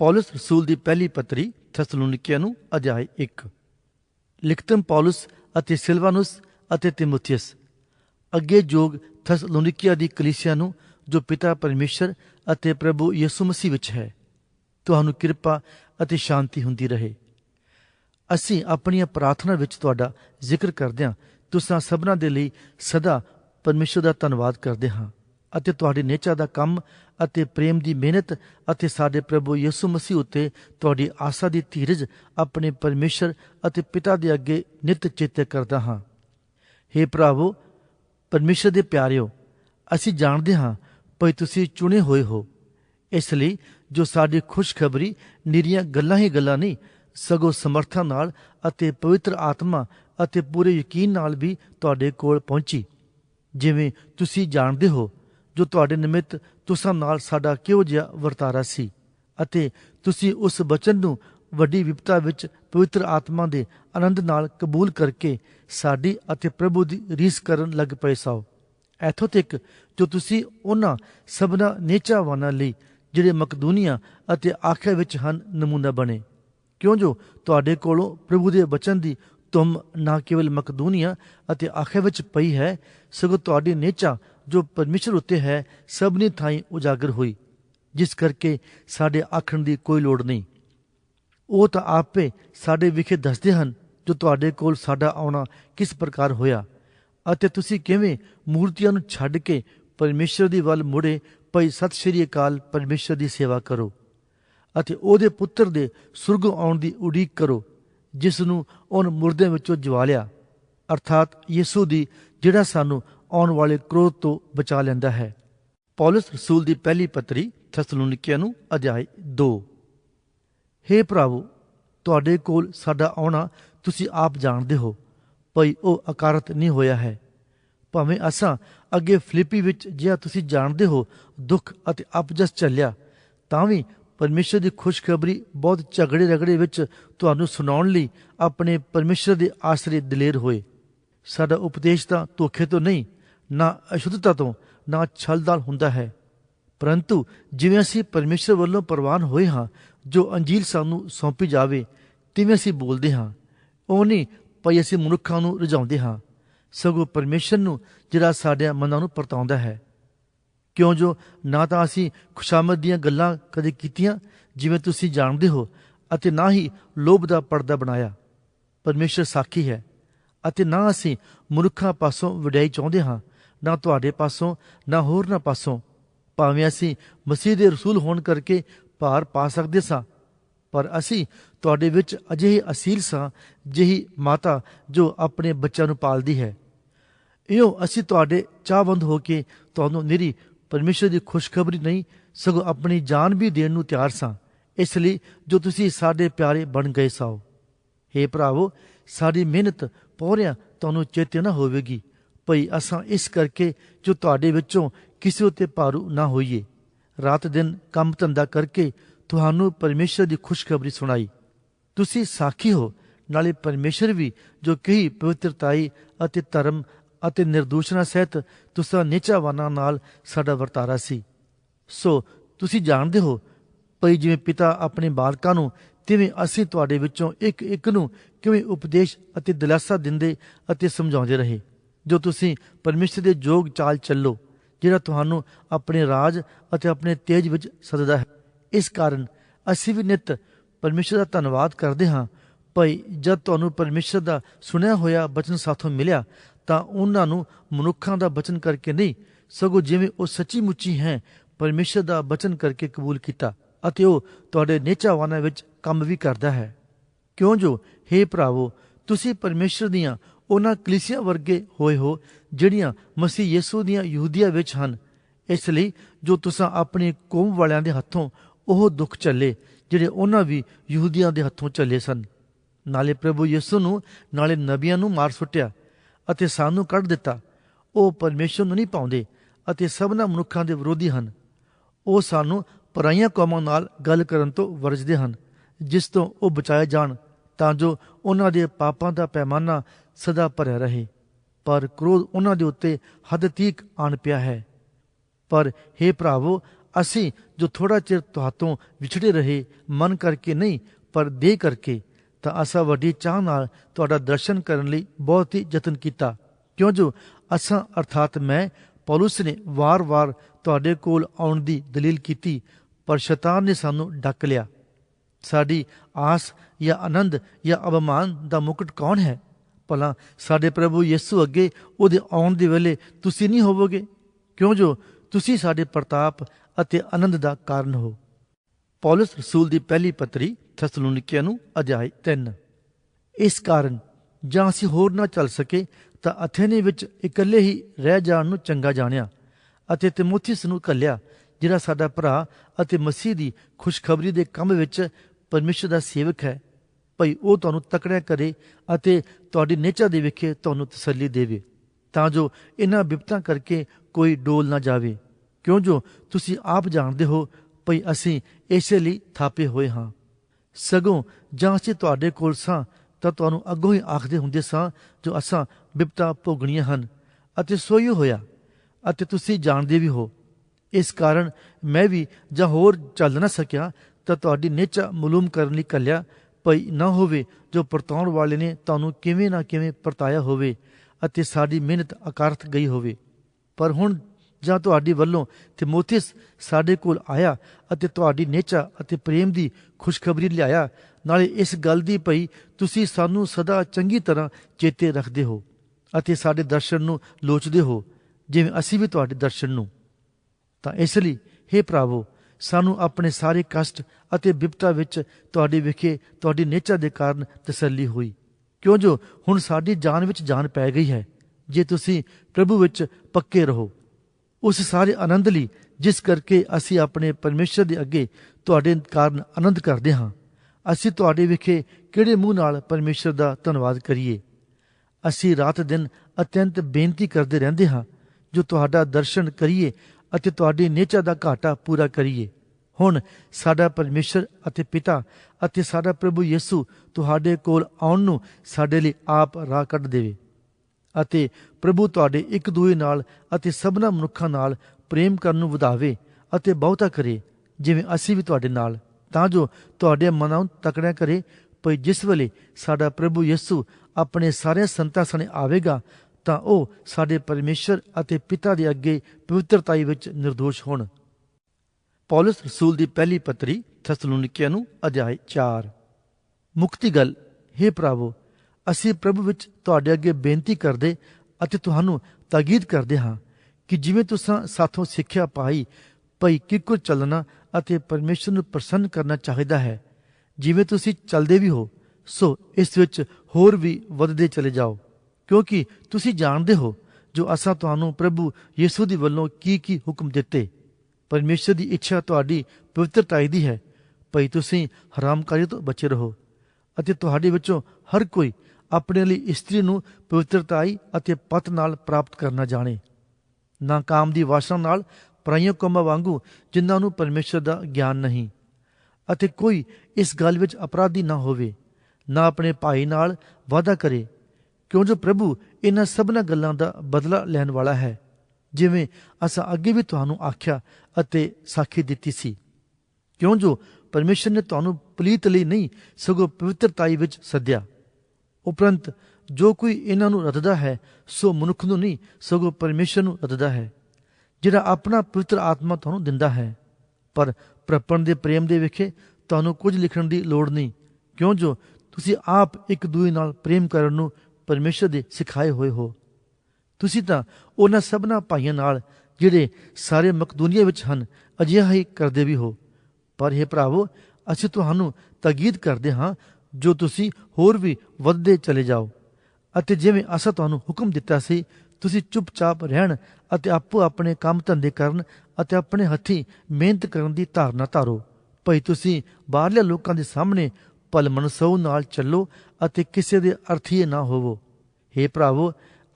ਪੌਲਸ ਰਸੂਲ ਦੀ ਪਹਿਲੀ ਪੱਤਰੀ ਥੈਸਲੋਨੀਕੀਆਂ ਨੂੰ ਅਧਿਆਇ 1 ਲਿਖਤਮ ਪੌਲਸ ਅਤੇ ਸਿਲਵਾਨੁਸ ਅਤੇ ਤਿਮੋਥੀਅਸ ਅੱਗੇ ਜੋਗ ਥੈਸਲੋਨੀਕੀਆਂ ਦੀ ਕਲੀਸਿਆ ਨੂੰ ਜੋ ਪਿਤਾ ਪਰਮੇਸ਼ਰ ਅਤੇ ਪ੍ਰਭੂ ਯਿਸੂ ਮਸੀਹ ਵਿੱਚ ਹੈ ਤੁਹਾਨੂੰ ਕਿਰਪਾ ਅਤੇ ਸ਼ਾਂਤੀ ਹੁੰਦੀ ਰਹੇ ਅਸੀਂ ਆਪਣੀਆਂ ਪ੍ਰਾਰਥਨਾ ਵਿੱਚ ਤੁਹਾਡਾ ਜ਼ਿਕਰ ਕਰਦਿਆਂ ਤੁਸੀਂ ਸਭਨਾਂ ਦੇ ਲਈ ਸਦਾ ਪਰਮੇਸ਼ਰ ਦਾ ਧੰਨਵਾਦ ਕਰਦੇ ਹਾਂ ਅਤੇ ਤੁਹਾਡੇ ਨੇਚਾ ਦਾ ਕੰਮ ਅਤੇ ਪ੍ਰੇਮ ਦੀ ਮਿਹਨਤ ਅਤੇ ਸਾਡੇ ਪ੍ਰਭੂ ਯਿਸੂ ਮਸੀਹ ਉੱਤੇ ਤੁਹਾਡੀ ਆਸਾ ਦੀ ਧੀਰਜ ਆਪਣੇ ਪਰਮੇਸ਼ਰ ਅਤੇ ਪਿਤਾ ਦੇ ਅੱਗੇ ਨਿਤ ਚੇਤੇ ਕਰਦਾ ਹਾਂ। हे ਭਰਾਵੋ ਪਰਮੇਸ਼ਰ ਦੇ ਪਿਆਰਿਓ, ਅਸੀਂ ਜਾਣਦੇ ਹਾਂ ਭਈ ਤੁਸੀਂ ਚੁਣੇ ਹੋਏ ਹੋ। ਇਸ ਲਈ ਜੋ ਸਾਡੀ ਖੁਸ਼ਖਬਰੀ ਨਿਰੀਆਂ ਗੱਲਾਂ ਹੀ ਗੱਲਾਂ ਨਹੀਂ, ਸਗੋਂ ਸਮਰਥਨ ਨਾਲ ਅਤੇ ਪਵਿੱਤਰ ਆਤਮਾ ਅਤੇ ਪੂਰੇ ਯਕੀਨ ਨਾਲ ਵੀ ਤੁਹਾਡੇ ਕੋਲ ਪਹੁੰਚੀ। ਜਿਵੇਂ ਤੁਸੀਂ ਜਾਣਦੇ ਹੋ ਜੋ ਤੁਹਾਡੇ ਨਿਮਿਤ ਤੁਸਾਂ ਨਾਲ ਸਾਡਾ ਕਿਹੋ ਜਿਹਾ ਵਰਤਾਰਾ ਸੀ ਅਤੇ ਤੁਸੀਂ ਉਸ ਬਚਨ ਨੂੰ ਵੱਡੀ ਵਿਪਤਾ ਵਿੱਚ ਪਵਿੱਤਰ ਆਤਮਾ ਦੇ ਆਨੰਦ ਨਾਲ ਕਬੂਲ ਕਰਕੇ ਸਾਡੀ ਅਤੇ ਪ੍ਰਭੂ ਦੀ ਰੀਸ ਕਰਨ ਲੱਗ ਪਏ ਸੋ। ਐਥੋਂ ਤੱਕ ਜੋ ਤੁਸੀਂ ਉਹਨਾਂ ਸਭਨਾ ਨੇਚਾਵਾਨਾਂ ਲਈ ਜਿਹੜੇ ਮਕਦੂਨੀਆ ਅਤੇ ਆਖਿਆ ਵਿੱਚ ਹਨ ਨਮੂਨਾ ਬਣੇ। ਕਿਉਂ ਜੋ ਤੁਹਾਡੇ ਕੋਲੋਂ ਪ੍ਰਭੂ ਦੇ ਬਚਨ ਦੀ ਤੁਮ ਨਾ ਕੇਵਲ ਮਕਦੂਨੀਆ ਅਤੇ ਆਖੇ ਵਿੱਚ ਪਈ ਹੈ, ਸਗੋਂ ਤੁਹਾਡੀ ਨੇਚਾ ਜੋ ਪਰਮੇਸ਼ਰ ਉੱਤੇ ਹੈ, ਸਭਨੀ ਥਾਈਂ ਉਜਾਗਰ ਹੋਈ, ਜਿਸ ਕਰਕੇ ਸਾਡੇ ਆਖਣ ਦੀ ਕੋਈ ਲੋੜ ਨਹੀਂ। ਉਹ ਤਾਂ ਆਪੇ ਸਾਡੇ ਵਿਖੇ ਦੱਸਦੇ ਹਨ ਜੋ ਤੁਹਾਡੇ ਕੋਲ ਸਾਡਾ ਆਉਣਾ ਕਿਸ ਪ੍ਰਕਾਰ ਹੋਇਆ, ਅਤੇ ਤੁਸੀਂ ਕਿਵੇਂ ਮੂਰਤੀਆਂ ਨੂੰ ਛੱਡ ਕੇ ਪਰਮੇਸ਼ਰ ਦੀ ਵੱਲ ਮੁੜੇ ਭਈ ਸਤਿ ਸ਼੍ਰੀ ਅਕਾਲ ਪਰਮੇਸ਼ਰ ਦੀ ਸੇਵਾ ਕਰੋ, ਅਤੇ ਉਹਦੇ ਪੁੱਤਰ ਦੇ ਸੁਰਗ ਆਉਣ ਦੀ ਉਡੀਕ ਕਰੋ। ਜਿਸ ਨੂੰ ਉਹਨ ਮੁਰਦਿਆਂ ਵਿੱਚੋਂ ਜਵਾਲਿਆ ਅਰਥਾਤ ਯਿਸੂ ਦੀ ਜਿਹੜਾ ਸਾਨੂੰ ਆਉਣ ਵਾਲੇ ਕ੍ਰੋਧ ਤੋਂ ਬਚਾ ਲੈਂਦਾ ਹੈ। ਪੌਲਸ ਰਸੂਲ ਦੀ ਪਹਿਲੀ ਪੱਤਰੀ ਥੈਸਲੋਨੀਕੀਆਂ ਨੂੰ ਅਧਿਆਇ 2 हे ਭਰਾਵੋ, ਤੁਹਾਡੇ ਕੋਲ ਸਾਡਾ ਆਉਣਾ ਤੁਸੀਂ ਆਪ ਜਾਣਦੇ ਹੋ, ਭਈ ਉਹ ਅਕਾਰਤ ਨਹੀਂ ਹੋਇਆ ਹੈ। ਭਾਵੇਂ ਅਸਾਂ ਅੱਗੇ ਫਿਲਿੱਪੀ ਵਿੱਚ ਜਿਹਾ ਤੁਸੀਂ ਜਾਣਦੇ ਹੋ ਦੁੱਖ ਅਤੇ ਅਪਜਸ ਚੱਲਿਆ, ਤਾਂ ਵੀ ਪਰਮੇਸ਼ਰ ਦੀ ਖੁਸ਼ਖਬਰੀ ਬਹੁਤ ਝਗੜੇ ਰਗੜੇ ਵਿੱਚ ਤੁਹਾਨੂੰ ਸੁਣਾਉਣ ਲਈ ਆਪਣੇ ਪਰਮੇਸ਼ਰ ਦੇ ਆਸਰੇ ਦਲੇਰ ਹੋਏ। ਸਾਡਾ ਉਪਦੇਸ਼ ਤਾਂ ਧੋਖੇ ਤੋਂ ਨਹੀਂ, ਨਾ ਅਸ਼ੁੱਧਤਾ ਤੋਂ, ਨਾ ਛਲਦਾਰ ਹੁੰਦਾ ਹੈ। ਪਰੰਤੂ ਜਿਵੇਂ ਅਸੀਂ ਪਰਮੇਸ਼ਰ ਵੱਲੋਂ ਪ੍ਰਵਾਨ ਹੋਏ ਹਾਂ, ਜੋ ਅੰਜੀਲ ਸਾਨੂੰ ਸੌਂਪੀ ਜਾਵੇ, ਤਿਵੇਂ ਅਸੀਂ ਬੋਲਦੇ ਹਾਂ। ਉਹ ਨਹੀਂ ਪਈ ਅਸੀਂ ਮਨੁੱਖਾਂ ਨੂੰ ਰਜਾਉਂਦੇ ਹਾਂ। ਸਗੋਂ ਪਰਮੇਸ਼ਰ ਨੂੰ ਜਿਹੜਾ ਸਾਡੇ ਮਨਾਂ ਨੂੰ ਪਰਤਾਉਂਦਾ ਹੈ। ਕਿਉਂ ਜੋ ਨਾ ਤਾਂ ਅਸੀਂ ਖੁਸ਼ਾਮਦ ਦੀਆਂ ਗੱਲਾਂ ਕਦੇ ਕੀਤੀਆਂ ਜਿਵੇਂ ਤੁਸੀਂ ਜਾਣਦੇ ਹੋ ਅਤੇ ਨਾ ਹੀ ਲੋਭ ਦਾ ਪਰਦਾ ਬਣਾਇਆ। ਪਰਮੇਸ਼ਰ ਸਾਖੀ ਹੈ ਅਤੇ ਨਾ ਅਸੀਂ ਮਨੁੱਖਾਂ ਪਾਸੋਂ ਵਡਿਆਈ ਚਾਹੁੰਦੇ ਹਾਂ, ਨਾ ਤੁਹਾਡੇ ਪਾਸੋਂ, ਨਾ ਹੋਰ ਨਾ ਪਾਸੋਂ। ਭਾਵੇਂ ਅਸੀਂ ਮਸੀਹ ਦੇ ਰਸੂਲ ਹੋਣ ਕਰਕੇ ਭਾਰ ਪਾ ਸਕਦੇ ਸਾਂ, ਪਰ ਅਸੀਂ ਤੁਹਾਡੇ ਵਿੱਚ ਅਜਿਹੇ ਅਸੀਲ ਸਾਂ, ਜਿਹੀ ਮਾਤਾ ਜੋ ਆਪਣੇ ਬੱਚਿਆਂ ਨੂੰ ਪਾਲਦੀ ਹੈ। ਇਉਂ ਅਸੀਂ ਤੁਹਾਡੇ ਚਾਹਵੰਦ ਹੋ ਕੇ ਤੁਹਾਨੂੰ ਨਿਰੀ ਪਰਮੇਸ਼ਰ ਦੀ ਖੁਸ਼ਖਬਰੀ ਨਹੀਂ, ਸਗੋਂ ਆਪਣੀ ਜਾਨ ਵੀ ਦੇਣ ਨੂੰ ਤਿਆਰ ਸਾਂ। ਇਸ ਲਈ ਜੋ ਤੁਸੀਂ ਸਾਡੇ ਪਿਆਰੇ ਬਣ ਗਏ ਸਾਓ। हे ਭਰਾਵੋ, ਸਾਡੀ ਮਿਹਨਤ ਪੋਰਿਆਂ ਤੁਹਾਨੂੰ ਚੇਤੇ ਨਾ ਹੋਵੇਗੀ। ਭਈ ਅਸਾਂ ਇਸ ਕਰਕੇ ਜੋ ਤੁਹਾਡੇ ਵਿੱਚੋਂ ਕਿਸੇ ਉਤੇ ਭਾਰੂ ਨਾ ਹੋਈਏ। ਰਾਤ ਦਿਨ ਕੰਮ ਧੰਦਾ ਕਰਕੇ ਤੁਹਾਨੂੰ ਪਰਮੇਸ਼ਰ ਦੀ ਖੁਸ਼ਖਬਰੀ ਸੁਣਾਈ। ਤੁਸੀਂ ਸਾਖੀ ਹੋ, ਨਾਲੇ ਪਰਮੇਸ਼ਰ ਵੀ ਜੋ ਕਹੀ ਪਵਿੱਤਰਤਾਈ ਅਤੇ ਧਰਮ ਅਤੇ ਨਿਰਦੋਸ਼ਨਾ ਸਹਿਤ ਤੁਸਾਂ ਨਿਚਾਵਾਨਾਂ ਨਾਲ ਸਾਡਾ ਵਰਤਾਰਾ ਸੀ। ਸੋ ਤੁਸੀਂ ਜਾਣਦੇ ਹੋ, ਭਈ ਜਿਵੇਂ ਪਿਤਾ ਆਪਣੇ ਬਾਲਕਾਂ ਨੂੰ ਤਿਵੇਂ ਅਸੀਂ ਤੁਹਾਡੇ ਵਿੱਚੋਂ ਇੱਕ ਇੱਕ ਨੂੰ ਕਿਵੇਂ ਉਪਦੇਸ਼ ਅਤੇ ਦਿਲਾਸਾ ਦਿੰਦੇ ਅਤੇ ਸਮਝਾਉਂਦੇ ਰਹੇ। ਜੋ ਤੁਸੀਂ ਪਰਮੇਸ਼ਰ ਦੇ ਜੋਗ ਚਾਲ ਚੱਲੋ, ਜਿਹੜਾ ਤੁਹਾਨੂੰ ਆਪਣੇ ਰਾਜ ਅਤੇ ਆਪਣੇ ਤੇਜ ਵਿੱਚ ਸੱਦਦਾ ਹੈ। ਇਸ ਕਾਰਨ ਅਸੀਂ ਵੀ ਨਿਤ ਪਰਮੇਸ਼ਰ ਦਾ ਧੰਨਵਾਦ ਕਰਦੇ ਹਾਂ, ਭਈ ਜਦ ਤੁਹਾਨੂੰ ਪਰਮੇਸ਼ਰ ਦਾ ਸੁਣਿਆ ਹੋਇਆ ਬਚਨ ਸਾਥੋਂ ਮਿਲਿਆ ਤਾਂ ਉਹਨਾਂ ਨੂੰ ਮਨੁੱਖਾਂ ਦਾ ਬਚਨ ਕਰਕੇ ਨਹੀਂ, ਸਗੋਂ ਜਿਵੇਂ ਉਹ ਸੱਚੀ ਮੁੱਚੀ ਹੈ, ਪਰਮੇਸ਼ਰ ਦਾ ਬਚਨ ਕਰਕੇ ਕਬੂਲ ਕੀਤਾ ਅਤੇ ਉਹ ਤੁਹਾਡੇ ਨੇਚਾਵਾਨਾਂ ਵਿੱਚ ਕੰਮ ਵੀ ਕਰਦਾ ਹੈ। ਕਿਉਂ ਜੋ? हे ਭਰਾਵੋ, ਤੁਸੀਂ ਪਰਮੇਸ਼ਰ ਦੀਆਂ ਉਹਨਾਂ ਕਲੀਸਿਆਂ ਵਰਗੇ ਹੋਏ ਹੋ, ਜਿਹੜੀਆਂ ਮਸੀਹ ਯਿਸੂ ਦੀਆਂ ਯਹੂਦੀਆਂ ਵਿੱਚ ਹਨ। ਇਸ ਲਈ ਜੋ ਤੁਸੀਂ ਆਪਣੀ ਕੌਮ ਵਾਲਿਆਂ ਦੇ ਹੱਥੋਂ ਉਹ ਦੁੱਖ ਚੱਲੇ ਜਿਹੜੇ ਉਹਨਾਂ ਵੀ ਯਹੂਦੀਆਂ ਦੇ ਹੱਥੋਂ ਚੱਲੇ ਸਨ। ਨਾਲੇ ਪ੍ਰਭੂ ਯਿਸੂ ਨੂੰ, ਨਾਲੇ ਨਬੀਆਂ ਨੂੰ ਮਾਰ ਸੁੱਟਿਆ। ਅਤੇ ਸਾਨੂੰ ਕੱਢ ਦਿੱਤਾ। ਉਹ ਪਰਮੇਸ਼ਰ ਨੂੰ ਨਹੀਂ ਪਾਉਂਦੇ ਅਤੇ ਸਭਨਾ ਮਨੁੱਖਾਂ ਦੇ ਵਿਰੋਧੀ ਹਨ। ਉਹ ਸਾਨੂੰ ਪਰਾਈਆਂ ਕੌਮਾਂ ਨਾਲ ਗੱਲ ਕਰਨ ਤੋਂ ਵਰਜਦੇ ਹਨ, ਜਿਸ ਤੋਂ ਉਹ ਬਚਾਏ ਜਾਣ, ਤਾਂ ਜੋ ਉਹਨਾਂ ਦੇ ਪਾਪਾਂ ਦਾ ਪੈਮਾਨਾ ਸਦਾ ਭਰਿਆ ਰਹੇ। ਪਰ ਕ੍ਰੋਧ ਉਹਨਾਂ ਦੇ ਉੱਤੇ ਹੱਦ ਤੀਕ ਆਣ ਪਿਆ ਹੈ। ਪਰ हे ਭਰਾਵੋ, ਅਸੀਂ ਜੋ ਥੋੜਾ ਚਿਰ ਤੁਹਾਤੋਂ ਵਿਛੜੇ ਰਹੇ, ਮਨ ਕਰਕੇ ਨਹੀਂ, ਪਰ ਦੇ ਕਰਕੇ ਤਾਂ ਅਸਾਂ ਵੱਡੀ ਚਾਹ ਨਾਲ ਤੁਹਾਡਾ ਦਰਸ਼ਨ ਕਰਨ ਲਈ ਬਹੁਤ ਹੀ ਯਤਨ ਕੀਤਾ। ਕਿਉਂ ਜੋ ਅਸਾਂ, ਅਰਥਾਤ ਮੈਂ, ਪੌਲੁਸ ਨੇ ਵਾਰ-ਵਾਰ ਤੁਹਾਡੇ ਕੋਲ ਆਉਣ ਦੀ ਦਲੀਲ ਕੀਤੀ, ਪਰ ਸ਼ੈਤਾਨ ਨੇ ਸਾਨੂੰ ਡੱਕ ਲਿਆ। ਸਾਡੀ ਆਸ ਜਾਂ ਆਨੰਦ ਜਾਂ ਅਭਿਮਾਨ ਦਾ ਮੁਕਟ ਕੌਣ ਹੈ? ਭਲਾ ਸਾਡੇ ਪ੍ਰਭੂ ਯਿਸੂ ਅੱਗੇ ਉਹਦੇ ਆਉਣ ਦੇ ਵੇਲੇ ਤੁਸੀਂ ਨਹੀਂ ਹੋਵੋਗੇ? ਕਿਉਂ ਜੋ ਤੁਸੀਂ ਸਾਡੇ ਪ੍ਰਤਾਪ ਅਤੇ ਆਨੰਦ ਦਾ ਕਾਰਨ ਹੋ। ਪੌਲਸ ਰਸੂਲ ਦੀ ਪਹਿਲੀ ਪੱਤਰੀ ਥੈਸਲੋਨੀਕੀਆਂ ਨੂੰ ਅਧਿਆਇ 3 ਇਸ ਕਾਰਨ ਜਾਂ ਅਸੀਂ ਹੋਰ ਨਾ ਚੱਲ ਸਕੇ ਤਾਂ ਅਥੇਨੇ ਵਿੱਚ ਇਕੱਲੇ ਹੀ ਰਹਿ ਜਾਣ ਨੂੰ ਚੰਗਾ ਜਾਣਿਆ ਅਤੇ ਤਿਮੋਥੀਸ ਨੂੰ ਕੱਲਿਆ ਜਿਹੜਾ ਸਾਡਾ ਭਰਾ ਅਤੇ ਮਸੀਹ ਦੀ ਖੁਸ਼ਖਬਰੀ ਦੇ ਕੰਮ ਵਿੱਚ ਪਰਮੇਸ਼ਰ ਦਾ ਸੇਵਕ ਹੈ ਭਈ ਉਹ ਤੁਹਾਨੂੰ ਤਕੜਿਆ ਕਰੇ ਅਤੇ ਤੁਹਾਡੀ ਨੇਚਾ ਦੇ ਵਿਖੇ ਤੁਹਾਨੂੰ ਤਸੱਲੀ ਦੇਵੇ ਤਾਂ ਜੋ ਇਹਨਾਂ ਬਿਪਤਾਂ ਕਰਕੇ ਕੋਈ ਡੋਲ ਨਾ ਜਾਵੇ ਕਿਉਂ ਜੋ ਤੁਸੀਂ ਆਪ ਜਾਣਦੇ ਹੋ ਭਈ ਅਸੀਂ ਇਸੇ ਲਈ ਥਾਪੇ ਹੋਏ ਹਾਂ। ਸਗੋਂ ਜਾਂ ਅਸੀਂ ਤੁਹਾਡੇ ਕੋਲ ਸਾਂ, ਤਾਂ ਤੁਹਾਨੂੰ ਅੱਗੋਂ ਹੀ ਆਖਦੇ ਹੁੰਦੇ ਸਾਂ, ਜੋ ਅਸਾਂ ਬਿਪਤਾ ਭੋਗਣੀਆਂ ਹਨ, ਅਤੇ ਸੋਈ ਹੋਇਆ, ਅਤੇ ਤੁਸੀਂ ਜਾਣਦੇ ਵੀ ਹੋ। ਇਸ ਕਾਰਨ ਮੈਂ ਵੀ ਜਾਂ ਹੋਰ ਚੱਲ ਨਾ ਸਕਿਆ, ਤਾਂ ਤੁਹਾਡੀ ਨੇਚਾ ਮਾਲੂਮ ਕਰਨ ਲਈ ਕੱਲਿਆ ਭਈ ਨਾ ਹੋਵੇ ਜੋ ਪਰਤਾਉਣ ਵਾਲੇ ਨੇ ਤੁਹਾਨੂੰ ਕਿਵੇਂ ਨਾ ਕਿਵੇਂ ਪਰਤਾਇਆ ਹੋਵੇ, ਅਤੇ ਸਾਡੀ ਮਿਹਨਤ ਅਕਾਰਥ ਗਈ ਹੋਵੇ। ਪਰ ਹੁਣ ਜਾਂ ਤੁਹਾਡੀ ਵੱਲੋਂ ਤਿਮੋਥਿਸ ਸਾਡੇ ਕੋਲ ਆਇਆ ਅਤੇ ਤੁਹਾਡੀ ਨੇਚਾ ਅਤੇ ਪ੍ਰੇਮ ਦੀ ਖੁਸ਼ਖਬਰੀ ਲਿਆਇਆ, ਨਾਲੇ ਇਸ ਗੱਲ ਦੀ ਭਈ ਤੁਸੀਂ ਸਾਨੂੰ ਸਦਾ ਚੰਗੀ ਤਰ੍ਹਾਂ ਚੇਤੇ ਰੱਖਦੇ ਹੋ ਅਤੇ ਸਾਡੇ ਦਰਸ਼ਨ ਨੂੰ ਲੋਚਦੇ ਹੋ, ਜਿਵੇਂ ਅਸੀਂ ਵੀ ਤੁਹਾਡੇ ਦਰਸ਼ਨ ਨੂੰ। ਤਾਂ ਇਸ ਲਈ हे ਭਰਾਵੋ, ਸਾਨੂੰ ਆਪਣੇ ਸਾਰੇ ਕਸ਼ਟ ਅਤੇ ਵਿਪਤਾ ਵਿੱਚ ਤੁਹਾਡੇ ਵਿਖੇ ਤੁਹਾਡੀ ਨੇਚਾ ਦੇ ਕਾਰਨ ਤਸੱਲੀ ਹੋਈ। ਕਿਉਂ ਜੋ ਹੁਣ ਸਾਡੀ ਜਾਨ ਵਿੱਚ ਜਾਨ ਪੈ ਗਈ ਹੈ, ਜੇ ਤੁਸੀਂ ਪ੍ਰਭੂ ਵਿੱਚ ਪੱਕੇ ਰਹੋ। ਉਸ ਸਾਰੇ ਆਨੰਦ ਲਈ, ਜਿਸ ਕਰਕੇ ਅਸੀਂ ਆਪਣੇ ਪਰਮੇਸ਼ਰ ਦੇ ਅੱਗੇ ਤੁਹਾਡੇ ਕਾਰਨ ਆਨੰਦ ਕਰਦੇ ਹਾਂ। ਅਸੀਂ ਤੁਹਾਡੇ ਵਿਖੇ ਕਿਹੜੇ ਮੂੰਹ ਨਾਲ ਪਰਮੇਸ਼ਰ ਦਾ ਧੰਨਵਾਦ ਕਰੀਏ? ਅਸੀਂ ਰਾਤ ਦਿਨ ਅਤਿਅੰਤ ਬੇਨਤੀ ਕਰਦੇ ਰਹਿੰਦੇ ਹਾਂ, ਜੋ ਤੁਹਾਡਾ ਦਰਸ਼ਨ ਕਰੀਏ ਅਤੇ ਤੁਹਾਡੀ ਨੇਚਾ ਦਾ ਘਾਟਾ ਪੂਰਾ ਕਰੀਏ। ਹੁਣ ਸਾਡਾ ਪਰਮੇਸ਼ਰ ਅਤੇ ਪਿਤਾ ਅਤੇ ਸਾਡਾ ਪ੍ਰਭੂ ਯਿਸੂ ਤੁਹਾਡੇ ਕੋਲ ਆਉਣ ਨੂੰ ਸਾਡੇ ਲਈ ਆਪ ਰਾਹ ਕੱਢ ਦੇਵੇ। ਅਤੇ ਪ੍ਰਭੂ ਤੁਹਾਡੇ ਇੱਕ ਦੂਏ ਨਾਲ ਅਤੇ ਸਭਨਾ ਮਨੁੱਖਾਂ ਨਾਲ ਪ੍ਰੇਮ ਕਰਨ ਨੂੰ ਵਧਾਵੇ ਅਤੇ ਬਹੁਤਾ ਕਰੇ, ਜਿਵੇਂ ਅਸੀਂ ਵੀ ਤੁਹਾਡੇ ਨਾਲ। ਤਾਂ ਜੋ ਤੁਹਾਡੇ ਮਨਾਂ ਨੂੰ ਤਕੜਿਆ ਕਰੇ ਪਈ ਜਿਸ ਵੇਲੇ ਸਾਡਾ ਪ੍ਰਭੂ ਯਿਸੂ ਆਪਣੇ ਸਾਰੇ ਸੰਤਾਂ ਸਣੇ ਆਵੇਗਾ, ਤਾਂ ਉਹ ਸਾਡੇ ਪਰਮੇਸ਼ਰ ਅਤੇ ਪਿਤਾ ਦੇ ਅੱਗੇ ਪਵਿੱਤਰਤਾਈ ਵਿੱਚ ਨਿਰਦੋਸ਼ ਹੋਣ। ਪੌਲਸ ਰਸੂਲ ਦੀ ਪਹਿਲੀ ਪੱਤਰੀ, ਥੈਸਲੋਨੀਕਿਆਂ ਨੂੰ ਅਧਿਆਇ 4 ਮੁਕਤੀ ਗੱਲ हे ਪ੍ਰਭੂ ਅਸੀਂ ਪ੍ਰਭੂ ਵਿੱਚ ਤੁਹਾਡੇ ਅੱਗੇ ਬੇਨਤੀ ਕਰਦੇ ਅਤੇ ਤੁਹਾਨੂੰ ਤਾਕੀਦ ਕਰਦੇ ਹਾਂ ਕਿ ਜਿਵੇਂ ਤੁਸੀਂ ਸਾਥੋਂ ਸਿੱਖਿਆ ਪਾਈ, ਭਈ ਕਿਕੋ ਚੱਲਣਾ ਅਤੇ ਪਰਮੇਸ਼ਰ ਨੂੰ ਪ੍ਰਸੰਨ ਕਰਨਾ ਚਾਹੀਦਾ ਹੈ। ਜਿਵੇਂ ਤੁਸੀਂ ਚੱਲਦੇ ਵੀ ਹੋ, ਸੋ ਇਸ ਵਿੱਚ ਹੋਰ ਵੀ ਵਧਦੇ ਚਲੇ ਜਾਓ। ਕਿਉਂਕਿ ਤੁਸੀਂ ਜਾਣਦੇ ਹੋ ਜੋ ਅਸਾਂ ਤੁਹਾਨੂੰ ਪ੍ਰਭੂ ਯਿਸੂ ਦੀ ਵੱਲੋਂ ਕੀ ਕੀ ਹੁਕਮ ਦਿੱਤੇ। ਪਰਮੇਸ਼ਰ ਦੀ ਇੱਛਾ ਤੁਹਾਡੀ ਪਵਿੱਤਰਤਾ ਦੀ ਹੈ, ਭਈ ਤੁਸੀਂ ਹਰਾਮਕਾਰੀ ਤੋਂ ਬਚੇ ਰਹੋ ਅਤੇ ਤੁਹਾਡੇ ਵਿੱਚੋਂ ਹਰ ਕੋਈ ਆਪਣੇ ਲਈ ਇਸਤਰੀ ਨੂੰ ਪਵਿੱਤਰਤਾਈ ਅਤੇ ਪਤ ਨਾਲ ਪ੍ਰਾਪਤ ਕਰਨਾ ਜਾਣੇ। ਨਾ ਕਾਮ ਦੀ ਵਾਸਨਾ ਨਾਲ ਪਰਾਈਆਂ ਕੌਮਾਂ ਵਾਂਗੂ ਜਿਨ੍ਹਾਂ ਨੂੰ ਪਰਮੇਸ਼ਰ ਦਾ ਗਿਆਨ ਨਹੀਂ। ਅਤੇ ਕੋਈ ਇਸ ਗੱਲ ਵਿੱਚ ਅਪਰਾਧੀ ਨਾ ਹੋਵੇ, ਨਾ ਆਪਣੇ ਭਾਈ ਨਾਲ ਵਾਅਦਾ ਕਰੇ, ਕਿਉਂ ਜੋ ਪ੍ਰਭੂ ਇਹਨਾਂ ਸਭਨਾ ਗੱਲਾਂ ਦਾ ਬਦਲਾ ਲੈਣ ਵਾਲਾ ਹੈ, ਜਿਵੇਂ ਅਸਾਂ ਅੱਗੇ ਵੀ ਤੁਹਾਨੂੰ ਆਖਿਆ ਅਤੇ ਸਾਖੀ ਦਿੱਤੀ ਸੀ। ਕਿਉਂ ਜੋ ਪਰਮੇਸ਼ਰ ਨੇ ਤੁਹਾਨੂੰ ਪਲੀਤ ਲਈ ਨਹੀਂ, ਸਗੋਂ ਪਵਿੱਤਰਤਾਈ ਵਿੱਚ ਸੱਦਿਆ। ਉਪਰੰਤ ਜੋ ਕੋਈ ਇਹਨਾਂ ਨੂੰ ਰੱਦਦਾ ਹੈ, ਸੋ ਮਨੁੱਖ ਨੂੰ ਨਹੀਂ, ਸਗੋਂ ਪਰਮੇਸ਼ਰ ਨੂੰ ਰੱਦਦਾ ਹੈ, ਜਿਹੜਾ ਆਪਣਾ ਪਵਿੱਤਰ ਆਤਮਾ ਤੁਹਾਨੂੰ ਦਿੰਦਾ ਹੈ। ਪਰ ਪ੍ਰਪਣ ਦੇ ਪ੍ਰੇਮ ਦੇ ਵਿਖੇ ਤੁਹਾਨੂੰ ਕੁਝ ਲਿਖਣ ਦੀ ਲੋੜ ਨਹੀਂ, ਕਿਉਂ ਜੋ ਤੁਸੀਂ ਆਪ ਇੱਕ ਦੂਜੇ ਨਾਲ ਪ੍ਰੇਮ ਕਰਨ ਨੂੰ ਪਰਮੇਸ਼ਰ ਦੇ ਸਿਖਾਏ ਹੋਏ ਹੋ। ਤੁਸੀਂ ਤਾਂ ਉਹਨਾਂ ਸਭਨਾ ਭਾਈਆਂ ਨਾਲ, ਜਿਹੜੇ ਸਾਰੇ ਮਕਦੂਨੀਆ ਵਿੱਚ ਹਨ, ਅਜਿਹਾ ਹੀ ਕਰਦੇ ਵੀ ਹੋ। ਪਰ ਇਹ ਭਰਾਵੋ, ਅਸੀਂ ਤੁਹਾਨੂੰ ਤਾਕੀਦ ਕਰਦੇ ਹਾਂ ਜੋ ਤੁਸੀਂ ਹੋਰ ਵੀ ਵੱਧਦੇ ਚਲੇ ਜਾਓ। ਅਤੇ ਜਿਵੇਂ ਅਸਾਂ ਤੁਹਾਨੂੰ ਹੁਕਮ ਦਿੱਤਾ ਸੀ, ਤੁਸੀਂ ਚੁੱਪਚਾਪ ਰਹਿਣ ਅਤੇ ਆਪੋ ਆਪਣੇ ਕੰਮ ਧੰਦੇ ਕਰਨ ਅਤੇ ਆਪਣੇ ਹੱਥੀ ਮਿਹਨਤ ਕਰਨ ਦੀ ਧਾਰਨਾ ਧਾਰੋ। ਭਈ ਤੁਸੀਂ ਬਾਹਰਲੇ ਲੋਕਾਂ ਦੇ ਸਾਹਮਣੇ ਭਲ ਮਨਸੂ ਨਾਲ ਚੱਲੋ ਅਤੇ ਕਿਸੇ ਦੇ ਅਰਥੀਏ ਨਾ ਹੋਵੋ। हे ਭਰਾਵੋ,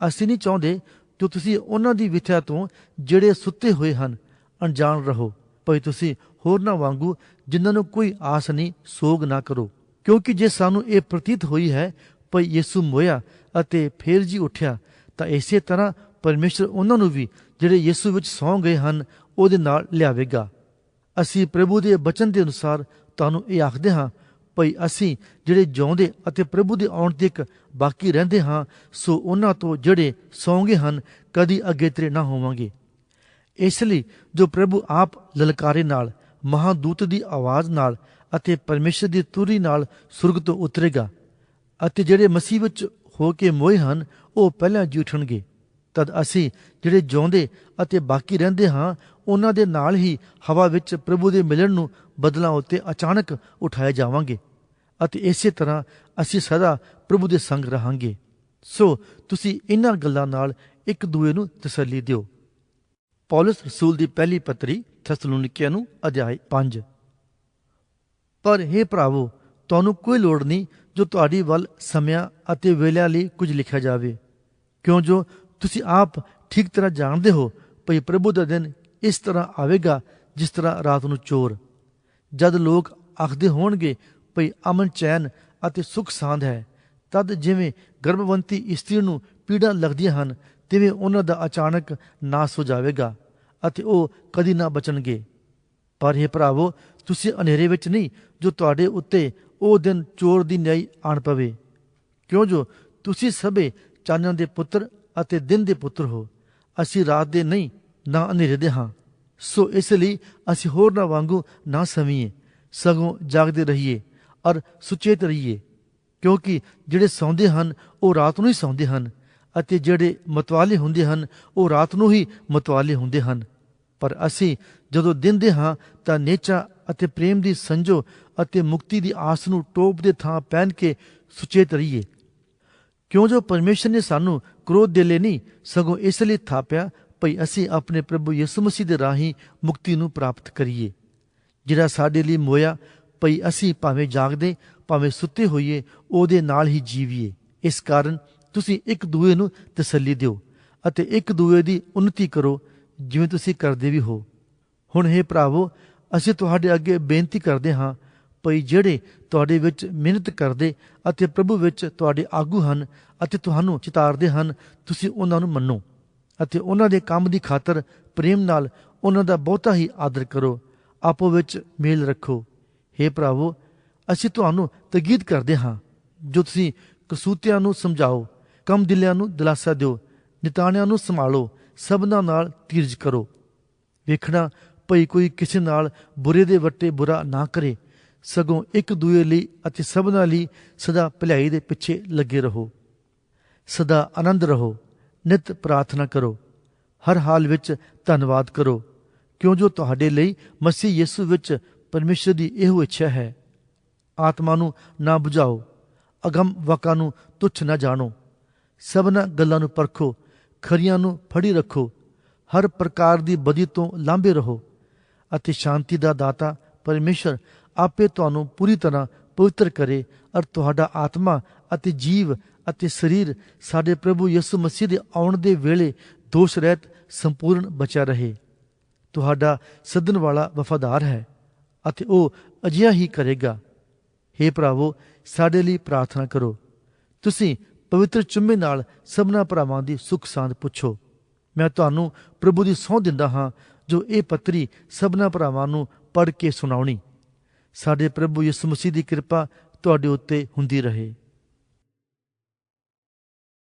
ਅਸੀਂ ਨਹੀਂ ਚਾਹੁੰਦੇ ਕਿ ਤੁਸੀਂ ਉਹਨਾਂ ਦੀ ਵਿਥਿਆ ਤੋਂ ਜਿਹੜੇ ਸੁੱਤੇ ਹੋਏ ਹਨ, ਅਣਜਾਣ ਰਹੋ। ਭਈ ਤੁਸੀਂ ਹੋਰਨਾਂ ਵਾਂਗੂ ਜਿਨ੍ਹਾਂ ਨੂੰ ਕੋਈ ਆਸ ਨਹੀਂ, ਸੋਗ ਨਾ ਕਰੋ। ਕਿਉਂਕਿ ਜੇ ਸਾਨੂੰ ਇਹ ਪ੍ਰਤੀਤ ਹੋਈ ਹੈ, ਭਈ ਯਿਸੂ ਮੋਇਆ ਅਤੇ ਫੇਰ ਜੀ ਉੱਠਿਆ, ਤਾਂ ਇਸੇ ਤਰ੍ਹਾਂ ਪਰਮੇਸ਼ਰ ਉਹਨਾਂ ਨੂੰ ਵੀ ਜਿਹੜੇ ਯਿਸੂ ਵਿੱਚ ਸੌਂ ਗਏ ਹਨ, ਉਹਦੇ ਨਾਲ ਲਿਆਵੇਗਾ। ਅਸੀਂ ਪ੍ਰਭੂ ਦੇ ਬਚਨ ਦੇ ਅਨੁਸਾਰ ਤੁਹਾਨੂੰ ਇਹ ਆਖਦੇ ਹਾਂ, ਭਈ ਅਸੀਂ ਜਿਹੜੇ ਜਿਉਂਦੇ ਅਤੇ ਪ੍ਰਭੂ ਦੇ ਆਉਣ ਤੱਕ ਬਾਕੀ ਰਹਿੰਦੇ ਹਾਂ, ਸੋ ਉਹਨਾਂ ਤੋਂ ਜਿਹੜੇ ਸੌਂਗੇ ਹਨ, ਕਦੀ ਅੱਗੇ ਤੇਰੇ ਨਾ ਹੋਵਾਂਗੇ। ਇਸ ਲਈ ਜੋ ਪ੍ਰਭੂ ਆਪ ਲਲਕਾਰੇ ਨਾਲ, ਮਹਾਦੂਤ ਦੀ ਆਵਾਜ਼ ਨਾਲ ਅਤੇ ਪਰਮੇਸ਼ਰ ਦੀ ਤੁਰੀ ਨਾਲ ਸੁਰਗ ਤੋਂ ਉਤਰੇਗਾ ਅਤੇ ਜਿਹੜੇ ਮਸੀਹ ਵਿੱਚ ਹੋ ਕੇ ਮੋਏ ਹਨ, ਉਹ ਪਹਿਲਾਂ ਜੀ ਉੱਠਣਗੇ। ਤਦ ਅਸੀਂ ਜਿਹੜੇ ਜਿਉਂਦੇ ਅਤੇ ਬਾਕੀ ਰਹਿੰਦੇ ਹਾਂ, ਉਹਨਾਂ ਦੇ ਨਾਲ ਹੀ ਹਵਾ ਵਿੱਚ ਪ੍ਰਭੂ ਦੇ ਮਿਲਣ ਨੂੰ ਬਦਲਾਂ ਉੱਤੇ ਅਚਾਨਕ ਉਠਾਏ ਜਾਵਾਂਗੇ ਅਤੇ ਇਸੇ ਤਰ੍ਹਾਂ ਅਸੀਂ ਸਦਾ ਪ੍ਰਭੂ ਦੇ ਸੰਗ ਰਹਾਂਗੇ। ਸੋ ਤੁਸੀਂ ਇਹਨਾਂ ਗੱਲਾਂ ਨਾਲ ਇੱਕ ਦੂਏ ਨੂੰ ਤਸੱਲੀ ਦਿਓ। ਪੌਲਸ ਰਸੂਲ ਦੀ ਪਹਿਲੀ ਪੱਤਰੀ ਥੈਸਲੋਨੀਕੀਆਂ ਨੂੰ ਅਧਿਆਇ 5 ਪਰ हे ਭਰਾਵੋ, ਤੁਹਾਨੂੰ ਕੋਈ ਲੋੜ ਨਹੀਂ ਜੋ ਤੁਹਾਡੀ ਵੱਲ ਸਮਿਆਂ ਅਤੇ ਵੇਲਿਆਂ ਲਈ ਕੁਝ ਲਿਖਿਆ ਜਾਵੇ। ਕਿਉਂ ਜੋ ਤੁਸੀਂ ਆਪ ਠੀਕ ਤਰ੍ਹਾਂ ਜਾਣਦੇ ਹੋ, ਭਈ ਪ੍ਰਭੂ ਦਾ ਦਿਨ ਇਸ ਤਰ੍ਹਾਂ ਆਵੇਗਾ ਜਿਸ ਤਰ੍ਹਾਂ ਰਾਤ ਨੂੰ ਚੋਰ। ਜਦ ਲੋਕ ਆਖਦੇ ਹੋਣਗੇ, ਭਈ ਅਮਨ ਚੈਨ ਅਤੇ ਸੁਖ ਸਾਂਦ ਹੈ, ਤਦ ਜਿਵੇਂ ਗਰਭਵੰਤੀ ਇਸਤਰੀ ਨੂੰ ਪੀੜਾ ਲੱਗਦੀਆਂ ਹਨ, ਤਿਵੇਂ ਉਹਨਾਂ ਦਾ ਅਚਾਨਕ ਨਾਸ ਹੋ ਜਾਵੇਗਾ ਅਤੇ ਉਹ ਕਦੀ ਨਾ ਬਚਣਗੇ। ਪਰ ਇਹ ਭਰਾਵੋ ਤੁਸੀਂ ਹਨੇਰੇ ਵਿੱਚ ਨਹੀਂ, ਜੋ ਤੁਹਾਡੇ ਉੱਤੇ ਉਹ ਦਿਨ ਚੋਰ ਦੀ ਨਿਆਈ ਆਣ ਪਵੇ। ਕਿਉਂ ਜੋ ਤੁਸੀਂ ਸਭੇ ਚਾਨਣ ਦੇ ਪੁੱਤਰ ਅਤੇ ਦਿਨ ਦੇ ਪੁੱਤਰ ਹੋ। ਅਸੀਂ ਰਾਤ ਦੇ ਨਹੀਂ, ਨਾ ਹਨੇਰੇ ਦੇ ਹਾਂ। ਸੋ ਇਸ ਲਈ ਅਸੀਂ ਹੋਰ ਨਾ ਵਾਂਗੂ ਨਾ ਸਮੀਏ ਸਗੋਂ ਜਾਗਦੇ ਰਹੀਏ ਔਰ ਸੁਚੇਤ ਰਹੀਏ। ਕਿਉਂਕਿ ਜਿਹੜੇ ਸੌਂਦੇ ਹਨ, ਉਹ ਰਾਤ ਨੂੰ ਹੀ ਸੌਂਦੇ ਹਨ ਅਤੇ ਜਿਹੜੇ ਮਤਵਾਲੇ ਹੁੰਦੇ ਹਨ, ਉਹ ਰਾਤ ਨੂੰ ਹੀ ਮਤਵਾਲੇ ਹੁੰਦੇ ਹਨ। ਪਰ ਅਸੀਂ ਜਦੋਂ ਦਿਨ ਦੇ ਹਾਂ, ਤਾਂ ਨੇਚਾ ਅਤੇ ਪ੍ਰੇਮ ਦੀ ਸੰਜੋ ਅਤੇ ਮੁਕਤੀ ਦੀ ਆਸ ਨੂੰ ਟੋਪ ਦੇ ਥਾਂ ਪਹਿਨ ਕੇ ਸੁਚੇਤ ਰਹੀਏ। ਕਿਉਂ ਜੋ ਪਰਮੇਸ਼ਰ ਨੇ ਸਾਨੂੰ ਕ੍ਰੋਧ ਦੇ ਲਈ ਨਹੀਂ, ਸਗੋਂ ਇਸ ਲਈ ਥਾਪਿਆ, ਭਈ ਅਸੀਂ ਆਪਣੇ ਪ੍ਰਭੂ ਯਿਸੂ ਮਸੀਹ ਦੇ ਰਾਹੀਂ ਮੁਕਤੀ ਨੂੰ ਪ੍ਰਾਪਤ ਕਰੀਏ, ਜਿਹੜਾ ਸਾਡੇ ਲਈ ਮੋਇਆ, ਭਈ ਅਸੀਂ ਭਾਵੇਂ ਜਾਗਦੇ, ਭਾਵੇਂ ਸੁੱਤੇ ਹੋਈਏ, ਉਹਦੇ ਨਾਲ ਹੀ ਜੀਵੀਏ। ਇਸ ਕਾਰਨ ਤੁਸੀਂ ਇੱਕ ਦੂਏ ਨੂੰ ਤਸੱਲੀ ਦਿਓ ਅਤੇ ਇੱਕ ਦੂਏ ਦੀ ਉન્નਤੀ ਕਰੋ, ਜਿਵੇਂ ਤੁਸੀਂ ਕਰਦੇ ਵੀ ਹੋ। ਹੁਣ ਇਹ ਭਰਾਵੋ ਅਸੀਂ ਤੁਹਾਡੇ ਅੱਗੇ ਬੇਨਤੀ ਕਰਦੇ ਹਾਂ ਭਈ ਜਿਹੜੇ ਤੁਹਾਡੇ ਵਿੱਚ ਮਿਹਨਤ ਕਰਦੇ ਅਤੇ ਪ੍ਰਭੂ ਵਿੱਚ ਤੁਹਾਡੇ ਆਗੂ ਹਨ ਅਤੇ ਤੁਹਾਨੂੰ ਚਿਤਾਰਦੇ ਹਨ, ਤੁਸੀਂ ਉਹਨਾਂ ਨੂੰ ਮੰਨੋ ਅਤੇ ਉਹਨਾਂ ਦੇ ਕੰਮ ਦੀ ਖਾਤਰ ਪ੍ਰੇਮ ਨਾਲ ਉਹਨਾਂ ਦਾ ਬਹੁਤਾ ਹੀ ਆਦਰ ਕਰੋ, ਆਪੋ ਵਿੱਚ ਮੇਲ ਰੱਖੋ। हे ਭਰਾਵੋ, ਅਸੀਂ ਤੁਹਾਨੂੰ ਤਗੀਦ ਕਰਦੇ ਹਾਂ, ਜੋ ਤੁਸੀਂ ਕਸੂਤਿਆਂ ਨੂੰ ਸਮਝਾਓ, ਕਮ ਦਿਲਿਆਂ ਨੂੰ ਦਿਲਾਸਾ ਦਿਓ, ਨਿਤਾਣਿਆਂ ਨੂੰ ਸੰਭਾਲੋ, ਸਭਨਾਂ ਨਾਲ ਤੀਰਜ ਕਰੋ। ਵੇਖਣਾ ਭਈ ਕੋਈ ਕਿਸੇ ਨਾਲ ਬੁਰੇ ਦੇ ਵੱਟੇ ਬੁਰਾ ਨਾ ਕਰੇ। ਸਗੋਂ ਇੱਕ ਦੂਏ ਲਈ ਅਤੇ ਸਭਨਾਂ ਲਈ ਸਦਾ ਭਲਾਈ ਦੇ ਪਿੱਛੇ ਲੱਗੇ ਰਹੋ। ਸਦਾ ਆਨੰਦ ਰਹੋ, ਨਿਤ ਪ੍ਰਾਰਥਨਾ ਕਰੋ। ਹਰ ਹਾਲ ਵਿੱਚ ਧੰਨਵਾਦ ਕਰੋ। ਕਿਉਂ ਜੋ ਤੁਹਾਡੇ ਲਈ ਮਸੀਹ ਯਿਸੂ ਵਿੱਚ ਪਰਮੇਸ਼ਰ ਦੀ ਇਹੋ ਇੱਛਾ ਹੈ। ਆਤਮਾ ਨੂੰ ਨਾ 부ਝਾਓ ਅਗੰਮ ਵਕਾਂ ਨੂੰ ਤੁੱਛ ਨਾ ਜਾਣੋ। ਸਭਨਾ ਗੱਲਾਂ ਨੂੰ ਪਰਖੋ, ਖਰੀਆਂ ਨੂੰ ਫੜੀ ਰੱਖੋ। ਹਰ ਪ੍ਰਕਾਰ ਦੀ ਬਦੀ ਤੋਂ ਲਾਂਭੇ ਰਹੋ। ਅਤੇ ਸ਼ਾਂਤੀ ਦਾ ਦਾਤਾ ਪਰਮੇਸ਼ਰ ਆਪੇ ਤੁਹਾਨੂੰ ਪੂਰੀ ਤਰ੍ਹਾਂ ਪਵਿੱਤਰ ਕਰੇ ਔਰ ਤੁਹਾਡਾ ਆਤਮਾ ਅਤੇ ਜੀਵ ਅਤੇ ਸਰੀਰ ਸਾਡੇ ਪ੍ਰਭੂ ਯਿਸੂ ਮਸੀਹ ਦੇ ਆਉਣ ਦੇ ਵੇਲੇ ਦੋਸ਼ ਰਹਿਤ ਸੰਪੂਰਨ ਬਚਿਆ ਰਹੇ। ਤੁਹਾਡਾ ਸੱਦਣ ਵਾਲਾ ਵਫਾਦਾਰ ਹੈ ਅਤੇ ਉਹ ਅਜਿਹਾ ਹੀ ਕਰੇਗਾ। हे ਭਰਾਵੋ, ਸਾਡੇ ਲਈ ਪ੍ਰਾਰਥਨਾ ਕਰੋ। ਤੁਸੀਂ ਪਵਿੱਤਰ ਚੁੰਮੇ ਨਾਲ ਸਭਨਾ ਭਰਾਵਾਂ ਦੀ ਸੁਖ ਸਾਂਦ ਪੁੱਛੋ। ਮੈਂ ਤੁਹਾਨੂੰ ਪ੍ਰਭੂ ਦੀ ਸਹੁੰ ਦਿੰਦਾ ਹਾਂ ਜੋ ਇਹ ਪੱਤਰੀ ਸਭਨਾ ਭਰਾਵਾਂ ਨੂੰ ਪੜ੍ਹ ਕੇ ਸੁਣਾਉਣੀ। ਸਾਡੇ ਪ੍ਰਭੂ ਯਿਸੂ ਮਸੀਹ ਦੀ ਕਿਰਪਾ ਤੁਹਾਡੇ ਉੱਤੇ ਹੁੰਦੀ ਰਹੇ।